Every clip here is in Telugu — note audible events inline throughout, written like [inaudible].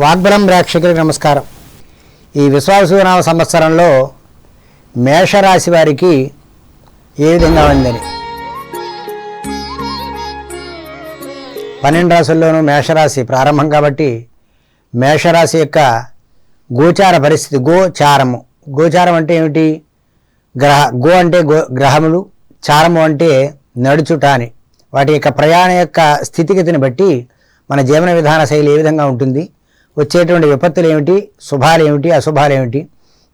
వాగ్బలం ప్రేక్షకులకు నమస్కారం. ఈ విశ్వాసనామ సంవత్సరంలో మేషరాశి వారికి ఏ విధంగా ఉందని? పన్నెండు రాశుల్లోనూ మేషరాశి ప్రారంభం కాబట్టి మేషరాశి యొక్క గోచార పరిస్థితి గోచారము. గోచారం అంటే ఏమిటి? గ్రహ గో అంటే గో గ్రహములు చారము అంటే నడుచుట అని. వాటి యొక్క ప్రయాణ యొక్క స్థితిగతిని బట్టి మన జీవన విధాన శైలి ఏ విధంగా ఉంటుంది? వచ్చేటువంటి విపత్తులు ఏమిటి? శుభాలు ఏమిటి? అశుభాలు ఏమిటి?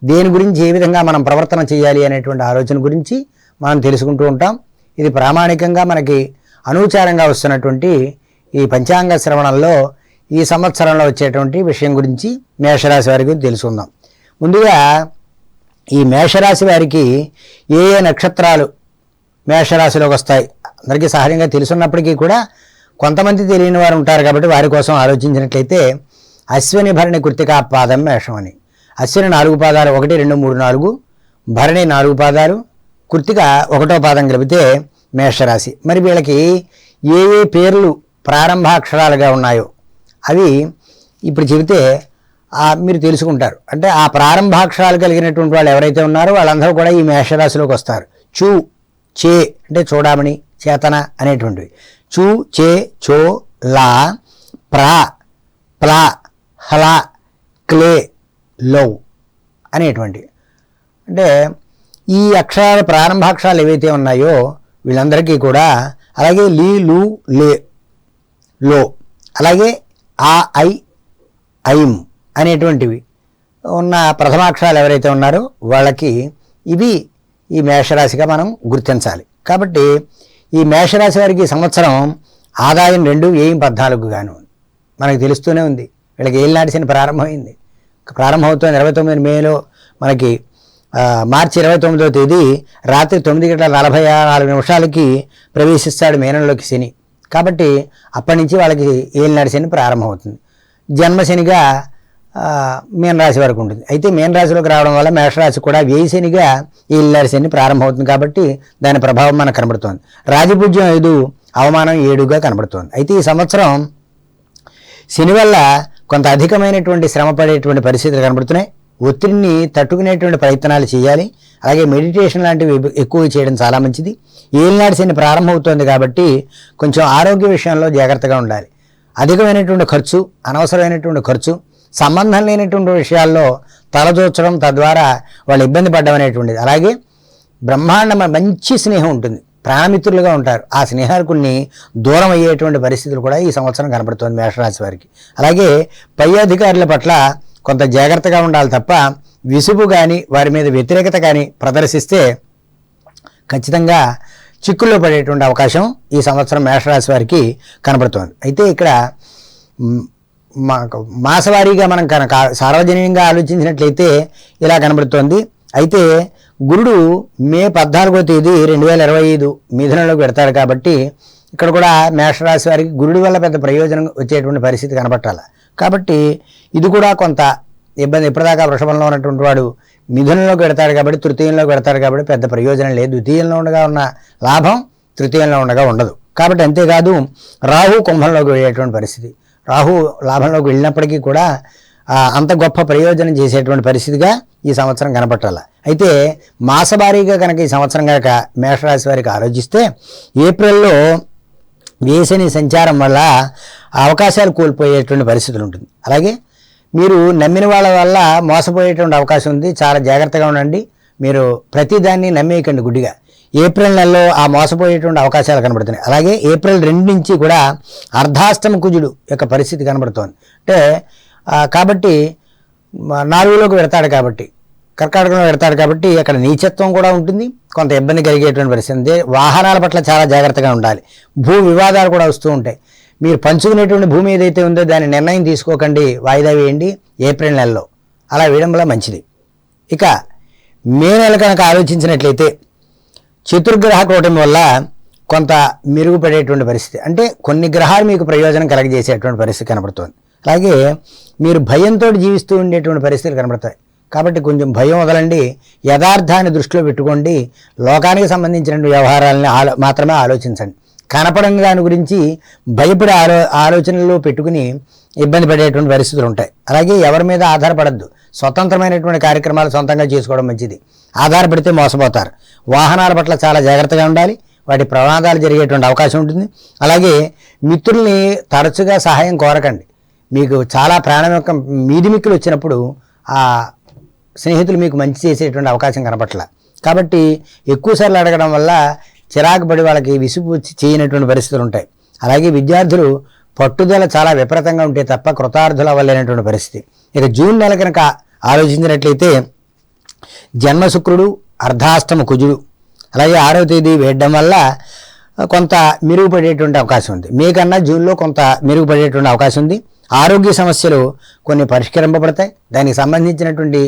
దేని గురించి ఏ విధంగా మనం ప్రవర్తన చేయాలి అనేటువంటి ఆలోచన గురించి మనం తెలుసుకుంటూ ఉంటాం. ఇది ప్రామాణికంగా మనకి అనూచారంగా వస్తున్నటువంటి ఈ పంచాంగ శ్రవణంలో ఈ సంవత్సరంలో వచ్చేటువంటి విషయం గురించి మేషరాశి వారి గురించి తెలుసుకుందాం. ముందుగా ఈ మేషరాశి వారికి ఏ ఏ నక్షత్రాలు మేషరాశిలోకి వస్తాయి? అందరికీ సహజంగా తెలుసున్నప్పటికీ కూడా కొంతమంది తెలియని వారు ఉంటారు కాబట్టి వారి కోసం ఆలోచించినట్లయితే అశ్విని భరణి కృతికా పాదం మేషం అని అశ్విని నాలుగు పాదాలు ఒకటి రెండు మూడు నాలుగు. భరణి నాలుగు పాదాలు. కృతిక ఒకటో పాదం కలిపితే మేషరాశి. మరి వీళ్ళకి ఏ ఏ పేర్లు ప్రారంభాక్షరాలుగా ఉన్నాయో అవి ఇప్పుడు చెబితే మీరు తెలుసుకుంటారు. అంటే ఆ ప్రారంభాక్షరాలు కలిగినటువంటి వాళ్ళు ఎవరైతే ఉన్నారో వాళ్ళందరూ కూడా ఈ మేషరాశిలోకి వస్తారు. చూ చే అంటే చూడమని చేతన అనేటువంటివి. చూ చే చో లా ప్రా ప్లా హలా క్లే లవ్ అనేటువంటి. అంటే ఈ అక్షరాల ప్రారంభాక్షరాలు ఏవైతే ఉన్నాయో వీళ్ళందరికీ కూడా అలాగే లీ లు లే లో అలాగే ఆ ఐ ఐం అనేటువంటివి ఉన్న ప్రథమాక్షరాలు ఎవరైతే ఉన్నారో వాళ్ళకి ఇవి ఈ మేషరాశిగా మనం గుర్తించాలి. కాబట్టి ఈ మేషరాశి వారికి సంవత్సరం ఆదాయం రెండు వ్యయం పద్నాలుగు గాను మనకు తెలుస్తూనే ఉంది. వీళ్ళకి ఏలినాటి శని ప్రారంభమైంది. ప్రారంభమవుతుంది ఇరవై తొమ్మిది మేలో మనకి మార్చి ఇరవై తొమ్మిదో తేదీ రాత్రి తొమ్మిది గంటల నలభై నాలుగు నిమిషాలకి ప్రవేశిస్తాడు మేనంలోకి శని. కాబట్టి అప్పటి నుంచి వాళ్ళకి ఏలినాటి శని ప్రారంభమవుతుంది. జన్మశనిగా మీనరాశి వరకు ఉంటుంది. అయితే మీనరాశిలోకి రావడం వల్ల మేషరాశి కూడా వ్యయ శనిగా ఏలినాటి శని ప్రారంభమవుతుంది కాబట్టి దాని ప్రభావం మనకు కనబడుతోంది. రాజపూజ్యం ఐదు అవమానం ఏడుగా కనబడుతోంది. అయితే ఈ సంవత్సరం శని వల్ల కొంత అధికమైనటువంటి శ్రమ పడేటువంటి పరిస్థితులు కనబడుతున్నాయి. ఒత్తిడిని తట్టుకునేటువంటి ప్రయత్నాలు చేయాలి. అలాగే మెడిటేషన్ లాంటివి ఎక్కువ చేయడం చాలా మంచిది. ఏలినాటి శని ప్రారంభమవుతోంది కాబట్టి కొంచెం ఆరోగ్య విషయంలో జాగ్రత్తగా ఉండాలి. అధికమైనటువంటి ఖర్చు అనవసరమైనటువంటి ఖర్చు సంబంధం లేనటువంటి విషయాల్లో తలదోచడం తద్వారా వాళ్ళు ఇబ్బంది పడ్డం అనేటువంటిది. అలాగే బ్రహ్మాండమ మంచి స్నేహం ఉంటుంది. ప్రాణమిత్రులుగా ఉంటారు. ఆ స్నేహార్కుల్ని దూరం అయ్యేటువంటి పరిస్థితులు కూడా ఈ సంవత్సరం కనబడుతుంది మేషరాశి వారికి. అలాగే పై అధికారుల పట్ల కొంత జాగ్రత్తగా ఉండాలి తప్ప విసుగు కానీ వారి మీద వ్యతిరేకత కానీ ప్రదర్శిస్తే ఖచ్చితంగా చిక్కుల్లో పడేటువంటి అవకాశం ఈ సంవత్సరం మేషరాశి వారికి కనబడుతోంది అయితే ఇక్కడ మాసవారీగా మనం కనుక సార్వజనీయంగా ఆలోచించినట్లయితే ఇలా కనబడుతోంది. అయితే గురుడు మే పద్నాలుగో తేదీ రెండు వేల ఇరవై ఐదు మిథునంలోకి పెడతాడు కాబట్టి ఇక్కడ కూడా మేషరాశి వారికి గురుడి వల్ల పెద్ద ప్రయోజనం వచ్చేటువంటి పరిస్థితి కనబట్టాలి కాబట్టి ఇది కూడా కొంత ఇబ్బంది. ఇప్పటిదాకా వృషభంలో ఉన్నటువంటి వాడు మిథునంలోకి పెడతాడు కాబట్టి తృతీయంలోకి పెడతాడు కాబట్టి పెద్ద ప్రయోజనం లేదు. ద్వితీయంలో ఉండగా ఉన్న లాభం తృతీయంలో ఉండగా ఉండదు. కాబట్టి అంతేకాదు రాహు కుంభంలోకి వెళ్ళేటువంటి పరిస్థితి. రాహు లాభంలోకి వెళ్ళినప్పటికీ కూడా అంత గొప్ప ప్రయోజనం చేసేటువంటి పరిస్థితిగా ఈ సంవత్సరం కనపట్టాల. అయితే మాసభారీగా కనుక ఈ సంవత్సరం కనుక మేషరాశి వారికి ఆలోచిస్తే ఏప్రిల్లో వేసని సంచారం వల్ల అవకాశాలు కోల్పోయేటువంటి పరిస్థితులు ఉంటుంది. అలాగే మీరు నమ్మిన వాళ్ళ వల్ల మోసపోయేటువంటి అవకాశం ఉంది. చాలా జాగ్రత్తగా ఉండండి. మీరు ప్రతిదాన్ని నమ్మేయకండి గుడ్డిగా. ఏప్రిల్ నెలలో ఆ మోసపోయేటువంటి అవకాశాలు కనబడుతున్నాయి. అలాగే ఏప్రిల్ రెండు నుంచి కూడా అర్ధాష్టమ కుజుడు యొక్క పరిస్థితి కనబడుతోంది. అంటే కాబట్టి నాలుగులోకి పెడతాడు కాబట్టి కర్కాటకంలో పెడతాడు కాబట్టి అక్కడ నీచత్వం కూడా ఉంటుంది. కొంత ఇబ్బంది కలిగేటువంటి పరిస్థితి వాహనాల పట్ల చాలా జాగ్రత్తగా ఉండాలి. భూ వివాదాలు కూడా వస్తూ ఉంటాయి. మీరు పంచుకునేటువంటి భూమి ఏదైతే ఉందో దాని నిర్ణయం తీసుకోకండి. వాయిదా వేయండి. ఏప్రిల్ నెలలో. అలా వేయడం వల్ల మంచిది. ఇక మే నెల కనుక ఆలోచించినట్లయితే చతుర్గ్రహ కూటమి వల్ల కొంత మెరుగుపడేటువంటి పరిస్థితి. అంటే కొన్ని గ్రహాలు మీకు ప్రయోజనం కలగజేసేటువంటి పరిస్థితి కనబడుతుంది అలాగే మీరు భయంతో జీవిస్తూ ఉండేటువంటి పరిస్థితులు కనబడతాయి. కాబట్టి కొంచెం భయం వదలండి. యథార్థాన్ని దృష్టిలో పెట్టుకోండి. లోకానికి సంబంధించిన వ్యవహారాలని ఆలో మాత్రమే ఆలోచించండి. కనపడని దాని గురించి భయపడే ఆలో ఆలోచనలు పెట్టుకుని ఇబ్బంది పడేటువంటి పరిస్థితులు ఉంటాయి. అలాగే ఎవరి మీద ఆధారపడద్దు. స్వతంత్రమైనటువంటి కార్యక్రమాలు సొంతంగా చేసుకోవడం మంచిది. ఆధారపడితే మోసపోతారు. వాహనాల పట్ల చాలా జాగ్రత్తగా ఉండాలి. వాటి ప్రమాదాలు జరిగేటువంటి అవకాశం ఉంటుంది. అలాగే మిత్రుల్ని తరచుగా సహాయం కోరకండి. మీకు చాలా ప్రాణం యొక్క మీదిమిక్కులు వచ్చినప్పుడు ఆ స్నేహితులు మీకు మంచి చేసేటువంటి అవకాశం కనపట్ల. కాబట్టి ఎక్కువసార్లు అడగడం వల్ల చిరాకు పడి వాళ్ళకి విసుగు వచ్చి చేయనటువంటి పరిస్థితులు ఉంటాయి. అలాగే విద్యార్థులు పట్టుదల చాలా విపరీతంగా ఉంటే తప్ప కృతార్థులు అవ్వలేనటువంటి పరిస్థితి. ఇక జూన్ నెల కనుక ఆలోచించినట్లయితే జన్మ శుక్రుడు అర్ధాష్టమ కుజుడు అలాగే ఆరో తేదీ వేయడం వల్ల కొంత మెరుగుపడేటువంటి అవకాశం ఉంది. మీకన్నా జూన్లో కొంత మెరుగుపడేటువంటి అవకాశం ఉంది. ఆరోగ్య సమస్యలు కొన్ని పరిష్కరింపబడతాయి. దానికి సంబంధించినటువంటి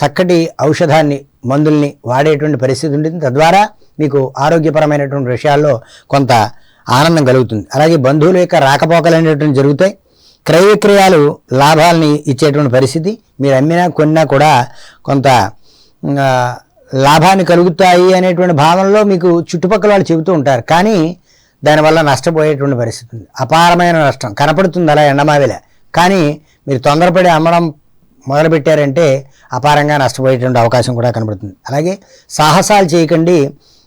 చక్కటి ఔషధాన్ని మందుల్ని వాడేటువంటి పరిస్థితి ఉంటుంది. తద్వారా మీకు ఆరోగ్యపరమైనటువంటి విషయాల్లో కొంత ఆనందం కలుగుతుంది. అలాగే బంధువుల యొక్క రాకపోకలు అనేటువంటి జరుగుతాయి. క్రయ విక్రయాలు లాభాలని ఇచ్చేటువంటి పరిస్థితి. మీరు అమ్మినా కొన్నా కూడా కొంత లాభాన్ని కలుగుతాయి అనేటువంటి భావనలో మీకు చుట్టుపక్కల వాళ్ళు చెబుతూ ఉంటారు. కానీ దానివల్ల నష్టపోయేటువంటి పరిస్థితి ఉంది. అపారమైన నష్టం. కనపడుతుంది అలా ఎండమావిలే. కానీ మీరు తొందరపడి అమ్మడం మొదలుపెట్టారంటే అపారంగా నష్టపోయేటువంటి అవకాశం కూడా కనబడుతుంది. అలాగే సాహసాలు చేయకండి.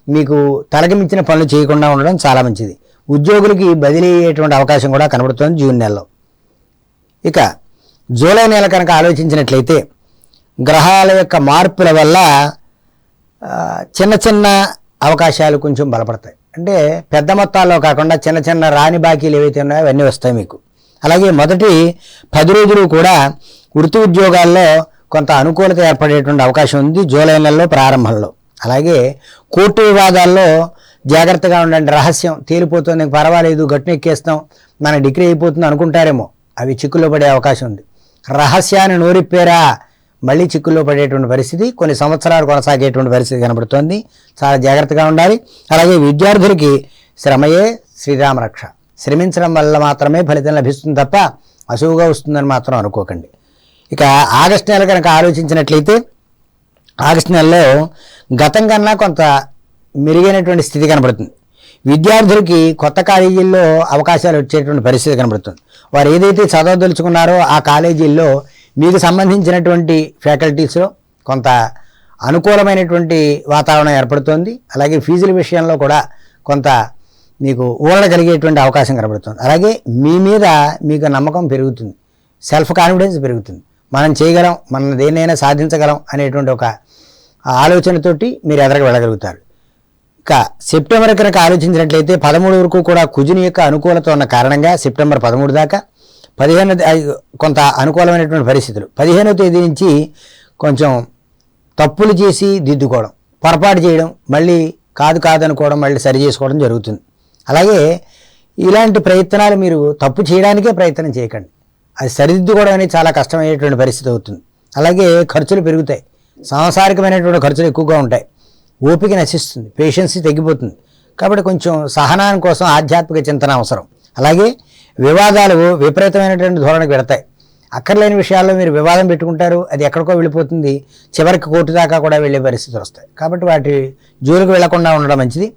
మీకు తలకిమించిన పనులు చేయకుండా ఉండడం చాలా మంచిది. ఉద్యోగులకి బదిలీ అయ్యేటువంటి అవకాశం కూడా కనబడుతుంది జూన్ నెలలో. ఇక జూలై నెల కనుక ఆలోచించినట్లయితే గ్రహాల యొక్క మార్పుల వల్ల చిన్న చిన్న అవకాశాలు కొంచెం బలపడతాయి. అంటే పెద్ద మొత్తాల్లో కాకుండా చిన్న చిన్న రాని బాకీలు ఏవైతే ఉన్నాయో అవన్నీ వస్తాయి మీకు. అలాగే మొదటి పది రోజులు కూడా వృత్తి ఉద్యోగాల్లో కొంత అనుకూలత ఏర్పడేటువంటి అవకాశం ఉంది జూలై నెలలో ప్రారంభంలో. అలాగే కోర్టు వివాదాల్లో జాగ్రత్తగా ఉండండి రహస్యం తేలిపోతుంది పర్వాలేదు గట్టునెక్కేస్తాం మన డిగ్రీ అయిపోతుంది అనుకుంటారేమో. అవి చిక్కులో పడే అవకాశం ఉంది. రహస్యాన్ని నోరిప్పేరా? మళ్ళీ చిక్కుల్లో పడేటువంటి పరిస్థితి కొన్ని సంవత్సరాలు కొనసాగేటువంటి పరిస్థితి కనబడుతోంది. చాలా జాగ్రత్తగా ఉండాలి. అలాగే విద్యార్థులకి శ్రమయే శ్రీరామరక్ష శ్రమించడం వల్ల మాత్రమే ఫలితం లభిస్తుంది తప్ప అసువుగా వస్తుందని మాత్రం అనుకోకండి. ఇక ఆగస్టు నెల కనుక ఆలోచించినట్లయితే ఆగస్టు నెలలో గతం కన్నా కొంత మెరుగైనటువంటి స్థితి కనబడుతుంది. విద్యార్థులకి కొత్త కాలేజీల్లో అవకాశాలు వచ్చేటువంటి పరిస్థితి కనబడుతుంది. వారు ఏదైతే చదవదలుచుకున్నారో ఆ కాలేజీల్లో మీకు సంబంధించినటువంటి ఫ్యాకల్టీస్లో కొంత అనుకూలమైనటువంటి వాతావరణం ఏర్పడుతోంది. అలాగే ఫీజుల విషయంలో కూడా కొంత మీకు ఊరడ కలిగేటువంటి అవకాశం కనబడుతుంది. అలాగే మీ మీద మీకు నమ్మకం పెరుగుతుంది. సెల్ఫ్ కాన్ఫిడెన్స్ పెరుగుతుంది. మనం చేయగలం మనం దేన్నైనా సాధించగలం అనేటువంటి ఒక ఆలోచనతోటి మీరు ఎదరకు వెళ్ళగలుగుతారు. ఇక సెప్టెంబర్ కనుక ఆలోచించినట్లయితే పదమూడు వరకు కూడా కుజుని యొక్క అనుకూలత ఉన్న కారణంగా సెప్టెంబర్ పదమూడు దాకా పదిహేను కొంత అనుకూలమైనటువంటి పరిస్థితులు. పదిహేనవ తేదీ నుంచి కొంచెం తప్పులు చేసి దిద్దుకోవడం పొరపాటు చేయడం మళ్ళీ కాదు కాదనుకోవడం మళ్ళీ సరి చేసుకోవడం జరుగుతుంది. అలాగే ఇలాంటి ప్రయత్నాలు మీరు తప్పు చేయడానికే ప్రయత్నం చేయకండి. అది సరిదిద్దుకోవడం అనేది చాలా కష్టమయ్యేటువంటి పరిస్థితి అవుతుంది. అలాగే ఖర్చులు పెరుగుతాయి. సాంసారికమైనటువంటి ఖర్చులు ఎక్కువగా ఉంటాయి. ఓపిక నశిస్తుంది. పేషెన్సీ తగ్గిపోతుంది. కాబట్టి కొంచెం సహనాన్ని కోసం ఆధ్యాత్మిక చింతన అవసరం. అలాగే వివాదాలు విపరీతమైనటువంటి ధోరణికి పెడతాయి. అక్కర్లేని విషయాల్లో మీరు వివాదం పెట్టుకుంటారు అది ఎక్కడికో వెళ్ళిపోతుంది చివరికి కోర్టు దాకా కూడా వెళ్ళే పరిస్థితులు వస్తాయి. కాబట్టి వాటి జోలికి వెళ్ళకుండా ఉండడం మంచిది.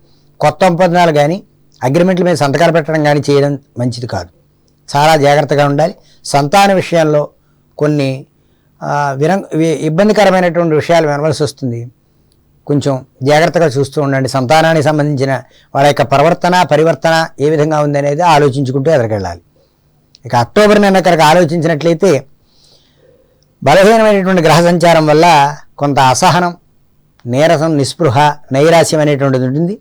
కొత్త ఒప్పందాలు కానీ అగ్రిమెంట్ల మీద సంతకాలు పెట్టడం కానీ చేయడం మంచిది కాదు. చాలా జాగ్రత్తగా ఉండాలి. సంతాన విషయాల్లో కొన్ని విరం ఇబ్బందికరమైనటువంటి విషయాలు వినవలసి వస్తుంది. కొంచెం జాగ్రత్తగా చూస్తూ ఉండండి. సంతానానికి సంబంధించిన వాళ్ళ యొక్క ప్రవర్తన పరివర్తన ఏ విధంగా ఉందనేది ఆలోచించుకుంటూ ఎదరికెళ్ళాలి. ఇక అక్టోబర్ నెల కనుక ఆలోచించినట్లయితే బలహీనమైనటువంటి గ్రహ సంచారం వల్ల కొంత అసహనం నీరసం నిస్పృహ నైరాశ్యం అనేటువంటిది ఉంటుంది.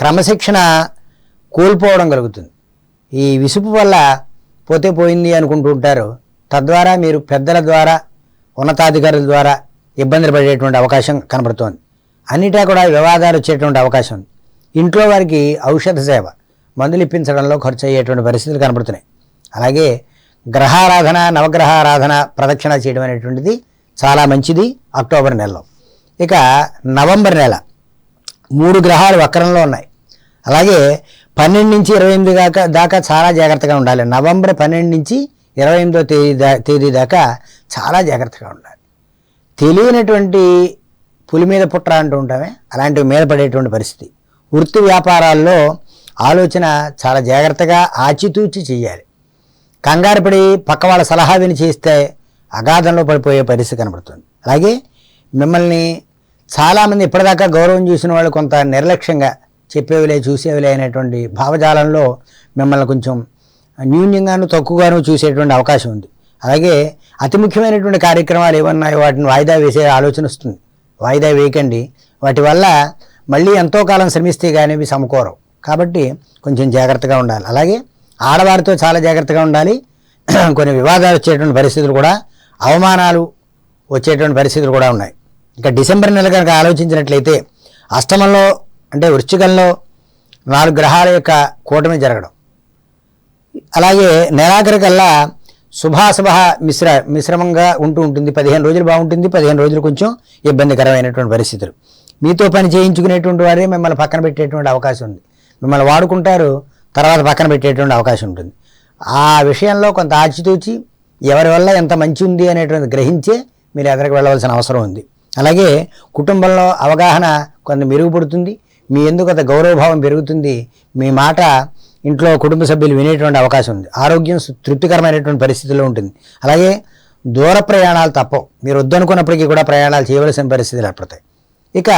క్రమశిక్షణ కోల్పోవడం కలుగుతుంది. ఈ విసుపు వల్ల పోతే పోయింది అనుకుంటూ ఉంటారు. తద్వారా మీరు పెద్దల ద్వారా ఉన్నతాధికారుల ద్వారా ఇబ్బందులు పడేటువంటి అవకాశం కనబడుతోంది. అన్నిటా కూడా వివాదాలు వచ్చేటువంటి అవకాశం ఉంది. ఇంట్లో వారికి ఔషధ సేవ మందులు ఇప్పించడంలో ఖర్చు అయ్యేటువంటి పరిస్థితులు కనబడుతున్నాయి అలాగే గ్రహారాధన నవగ్రహారాధన ప్రదక్షిణ చేయడం అనేటువంటిది చాలా మంచిది అక్టోబర్ నెలలో. ఇక నవంబర్ నెల మూడు గ్రహాలు వక్రంలో ఉన్నాయి. అలాగే పన్నెండు నుంచి ఇరవై ఎనిమిది దాకా దాకా చాలా జాగ్రత్తగా ఉండాలి. నవంబర్ పన్నెండు నుంచి ఇరవై ఎనిమిదో తేదీ దా తేదీ దాకా చాలా జాగ్రత్తగా ఉండాలి. తెలియనటువంటి పులి మీద పుట్ర అంటూ ఉంటామే. అలాంటివి మీద పడేటువంటి పరిస్థితి. వృత్తి వ్యాపారాల్లో ఆలోచన చాలా జాగ్రత్తగా ఆచితూచి చేయాలి కంగారు పడి పక్క వాళ్ళ సలహా విని చేస్తే అగాధంలో పడిపోయే పరిస్థితి కనబడుతుంది. అలాగే మిమ్మల్ని చాలామంది ఇప్పటిదాకా గౌరవం చూసిన వాళ్ళు కొంత నిర్లక్ష్యంగా చెప్పేవిలే చూసేవిలే అనేటువంటి భావజాలంలో మిమ్మల్ని కొంచెం న్యూన్యంగాను తక్కువగాను చూసేటువంటి అవకాశం ఉంది. అలాగే అతి ముఖ్యమైనటువంటి కార్యక్రమాలు ఏమన్నాయో వాటిని వాయిదా వేసే ఆలోచన వస్తుంది. వాయిదా వేయకండి. వాటి వల్ల మళ్ళీ ఎంతో కాలం శ్రమిస్తే కానీ ఇవి సమకూరవు. కాబట్టి కొంచెం జాగ్రత్తగా ఉండాలి. అలాగే ఆడవారితో చాలా జాగ్రత్తగా ఉండాలి. [clears throat] కొన్ని వివాదాలు వచ్చేటువంటి పరిస్థితులు కూడా అవమానాలు వచ్చేటువంటి పరిస్థితులు కూడా ఉన్నాయి. ఇంకా డిసెంబర్ నెల కనుక ఆలోచించినట్లయితే అష్టమంలో అంటే వృశ్చికంలో నాలుగు గ్రహాల యొక్క కూటమి జరగడం. అలాగే నెలాఖరికల్లా శుభాశుభ మిశ్ర మిశ్రమంగా ఉంటూ ఉంటుంది. పదిహేను రోజులు బాగుంటుంది. పదిహేను రోజులు కొంచెం ఇబ్బందికరమైనటువంటి పరిస్థితులు. మీతో పని చేయించుకునేటువంటి వారే మిమ్మల్ని పక్కన పెట్టేటువంటి అవకాశం ఉంది. మిమ్మల్ని వాడుకుంటారు. తర్వాత పక్కన పెట్టేటువంటి అవకాశం ఉంటుంది. ఆ విషయంలో కొంత ఆచితూచి ఎవరి వల్ల ఎంత మంచి ఉంది అనేటువంటి గ్రహించే మీరు ఎదరికి వెళ్ళవలసిన అవసరం ఉంది. అలాగే కుటుంబంలో అవగాహన కొంత మెరుగుపడుతుంది. మీ ఎందుకు అంత గౌరవభావం పెరుగుతుంది? మీ మాట ఇంట్లో కుటుంబ సభ్యులు వినేటువంటి అవకాశం ఉంది. ఆరోగ్యం తృప్తికరమైనటువంటి పరిస్థితిలో ఉంటుంది. అలాగే దూర ప్రయాణాలు తప్పవు. మీరు వద్దనుకున్నప్పటికీ కూడా ప్రయాణాలు చేయవలసిన పరిస్థితులు ఏర్పడతాయి. ఇక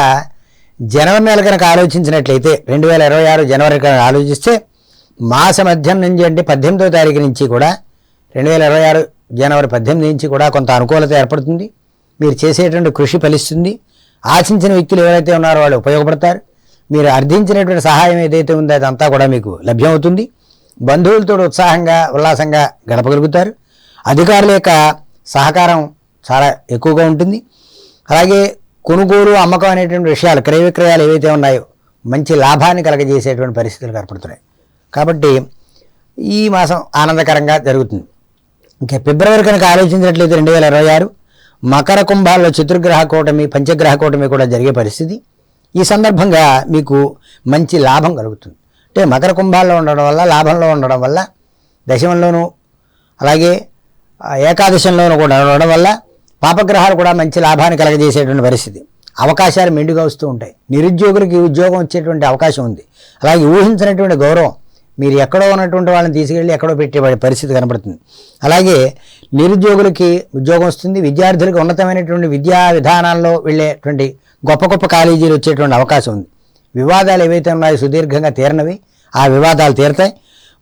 జనవరి నెల కనుక ఆలోచించినట్లయితే రెండు వేల ఇరవై ఆరు జనవరి కనుక ఆలోచిస్తే మాస మధ్యం నుంచి అంటే పద్దెనిమిదో తారీఖు నుంచి కూడా రెండు వేల ఇరవై ఆరు జనవరి పద్దెనిమిది నుంచి కూడా కొంత అనుకూలత ఏర్పడుతుంది. మీరు చేసేటువంటి కృషి ఫలిస్తుంది. ఆశించిన వ్యక్తులు ఎవరైతే ఉన్నారో వాళ్ళు ఉపయోగపడతారు. మీరు అర్థించినటువంటి సహాయం ఏదైతే ఉందో అదంతా కూడా మీకు లభ్యమవుతుంది. బంధువులతో ఉత్సాహంగా ఉల్లాసంగా గడపగలుగుతారు. అధికారుల యొక్క సహకారం చాలా ఎక్కువగా ఉంటుంది. అలాగే కొనుగోలు అమ్మకం అనేటువంటి విషయాలు క్రయ విక్రయాలు ఏవైతే ఉన్నాయో మంచి లాభాన్ని కలగజేసేటువంటి పరిస్థితులు ఏర్పడుతున్నాయి. కాబట్టి ఈ మాసం ఆనందకరంగా జరుగుతుంది. ఇంకా ఫిబ్రవరి కనుక ఆలోచించినట్లయితే రెండు వేల ఇరవై ఆరు మకర కుంభాల్లో చతుర్గ్రహ కూటమి పంచగ్రహ కూటమి కూడా జరిగే పరిస్థితి. ఈ సందర్భంగా మీకు మంచి లాభం కలుగుతుంది. అంటే మకర కుంభాల్లో ఉండడం వల్ల లాభంలో ఉండడం వల్ల దశమంలోనూ అలాగే ఏకాదశంలోనూ కూడా ఉండడం వల్ల పాపగ్రహాలు కూడా మంచి లాభాన్ని కలగజేసేటువంటి పరిస్థితి. అవకాశాలు మెండుగా వస్తూ ఉంటాయి. నిరుద్యోగులకి ఉద్యోగం వచ్చేటువంటి అవకాశం ఉంది. అలాగే ఊహించినటువంటి గౌరవం మీరు ఎక్కడో ఉన్నటువంటి వాళ్ళని తీసుకెళ్ళి ఎక్కడో పెట్టే పరిస్థితి కనబడుతుంది అలాగే నిరుద్యోగులకి ఉద్యోగం వస్తుంది. విద్యార్థులకు ఉన్నతమైనటువంటి విద్యా విధానాల్లో వెళ్ళేటువంటి గొప్ప గొప్ప కాలేజీలు వచ్చేటువంటి అవకాశం ఉంది. వివాదాలు ఏవైతే ఉన్నాయో సుదీర్ఘంగా తీరనవి ఆ వివాదాలు తీరతాయి.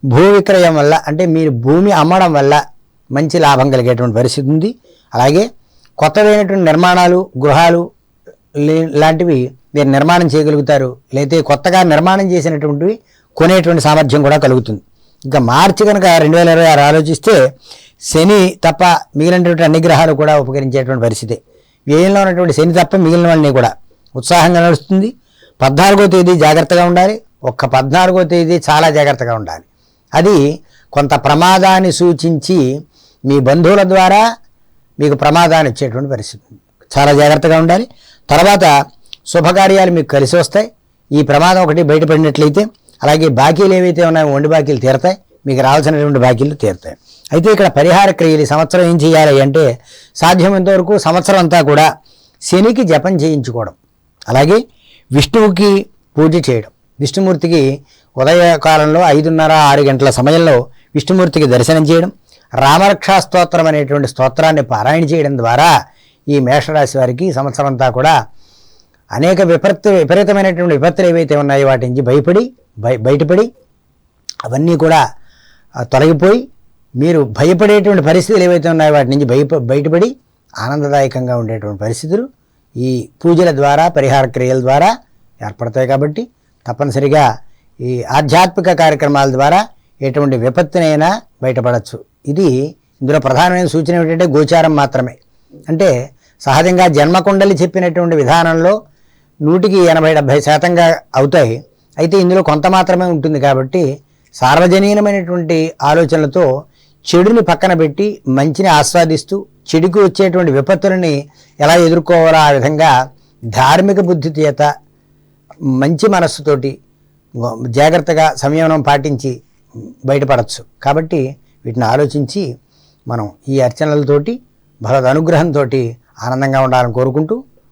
భూ విక్రయం వల్ల అంటే మీరు భూమి అమ్మడం వల్ల మంచి లాభం కలిగేటువంటి పరిస్థితి ఉంది. అలాగే కొత్తదైనటువంటి నిర్మాణాలు గృహాలు లే- లాంటివి మీరు నిర్మాణం చేయగలుగుతారు. లేకపోతే కొత్తగా నిర్మాణం చేసినటువంటివి కొనేటువంటి సామర్థ్యం కూడా కలుగుతుంది. ఇంకా మార్చి కనుక రెండు వేల ఇరవై ఆరు ఆలోచిస్తే శని తప్ప మిగిలినటువంటి అన్ని గ్రహాలు కూడా ఉపకరించేటువంటి పరిస్థితి. వ్యయంలో ఉన్నటువంటి శని తప్ప మిగిలినవన్నీ కూడా ఉత్సాహంగా నడుస్తుంది. పద్నాలుగో తేదీ జాగ్రత్తగా ఉండాలి. ఒక్క పద్నాలుగో తేదీ చాలా జాగ్రత్తగా ఉండాలి. అది కొంత ప్రమాదాన్ని సూచించి మీ బంధువుల ద్వారా మీకు ప్రమాదాన్ని ఇచ్చేటువంటి పరిస్థితి చాలా జాగ్రత్తగా ఉండాలి. తర్వాత శుభకార్యాలు మీకు కలిసి వస్తాయి. ఈ ప్రమాదం ఒకటి బయటపడినట్లయితే అలాగే బాకీలు ఏవైతే ఉన్నాయో వండి బాకీలు తీరతాయి. మీకు రావాల్సినటువంటి బాకీలు తీరుతాయి. అయితే ఇక్కడ పరిహార క్రియలు సంవత్సరం ఏం చేయాలి అంటే సాధ్యమైనంత వరకు సంవత్సరం అంతా కూడా శనికి జపం చేయించుకోవడం. అలాగే విష్ణువుకి పూజ చేయడం. విష్ణుమూర్తికి ఉదయకాలంలో ఐదున్నర ఆరు గంటల సమయంలో విష్ణుమూర్తికి దర్శనం చేయడం. రామరక్షా స్తోత్రం అనేటువంటి స్తోత్రాన్ని పారాయణ చేయడం ద్వారా ఈ మేషరాశి వారికి సంవత్సరం అంతా కూడా అనేక విపత్తు విపరీతమైనటువంటి విపత్తులు ఏవైతే ఉన్నాయో వాటి నుంచి భయపడి బయటపడి అవన్నీ కూడా తొలగిపోయి మీరు భయపడేటువంటి పరిస్థితులు ఏవైతే ఉన్నాయో వాటి నుంచి భయ బయటపడి ఆనందదాయకంగా ఉండేటువంటి పరిస్థితులు ఈ పూజల ద్వారా పరిహార క్రియల ద్వారా ఏర్పడతాయి కాబట్టి తప్పనిసరిగా ఈ ఆధ్యాత్మిక కార్యక్రమాల ద్వారా ఎటువంటి విపత్తునైనా బయటపడవచ్చు ఇది ఇందులో ప్రధానమైన సూచన ఏమిటంటే గోచారం మాత్రమే. అంటే సహజంగా జన్మకుండలి చెప్పినటువంటి విధానంలో నూటికి ఎనభై డెబ్భై శాతంగా అవుతాయి. అయితే ఇందులో కొంత మాత్రమే ఉంటుంది కాబట్టి సార్వజనీనమైనటువంటి ఆలోచనలతో చెడుని పక్కన పెట్టి మంచిని ఆస్వాదిస్తూ చెడుకు వచ్చేటువంటి విపత్తులని ఎలా ఎదుర్కోవాలో ఆ విధంగా ధార్మిక బుద్ధి చేత మంచి మనస్సుతోటి జాగ్రత్తగా సంయమనం పాటించి బయటపడవచ్చు కాబట్టి వీటిని ఆలోచించి మనం ఈ అర్చనలతోటి భగవద్ అనుగ్రహంతో ఆనందంగా ఉండాలని కోరుకుంటూ